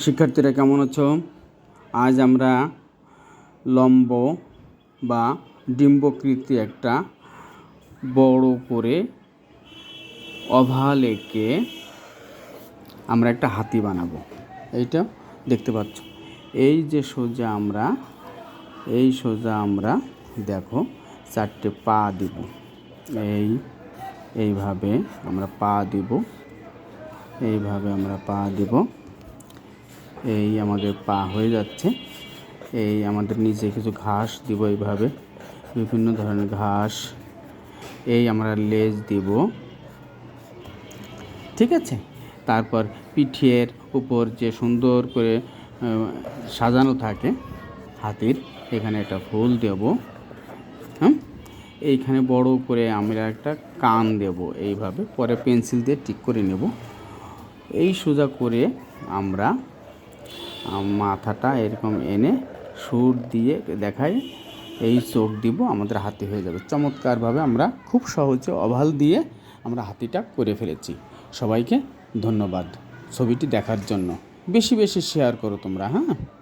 শিক্ষার্থীরা কেমন আছো? আজ আমরা লম্ব বা ডিম্বকৃতি একটা বড় করে অভাল এঁকে আমরা একটা হাতি বানাবো। এইটা দেখতে পাচ্ছ। এই যে সোজা আমরা, এই সোজা আমরা দেখো, চারটে পা দিব। এই, এইভাবে আমরা পা দিব। এইভাবে আমরা পা দিব। এই আমাদের পা হয়ে যাচ্ছে। এই আমাদের নিচে কিছু ঘাস দিব এইভাবে। বিভিন্ন ধরনের ঘাস। এই আমরা লেজ দিব। ঠিক আছে? তারপর পিঠের উপর যে সুন্দর করে সাজানো থাকে হাতির এখানে একটা ফুল দেব। হ্যাঁ এইখানে বড় করে আমরা একটা কান দেব এইভাবে। পরে পেন্সিল দিয়ে ঠিক করে নেব। এই সোজা করে আমরা আম, মাথাটা এরকম এনে সুর দিয়ে দেখাই, এই চোখ দিব, আমাদের হাতি হয়ে যাবে। চমৎকারভাবে আমরা খুব সহজে অভাল দিয়ে আমরা হাতিটা করে ফেলেছি। সবাইকে ধন্যবাদ। ছবিটি দেখার জন্য। বেশি বেশি শেয়ার করো তোমরা হ্যাঁ?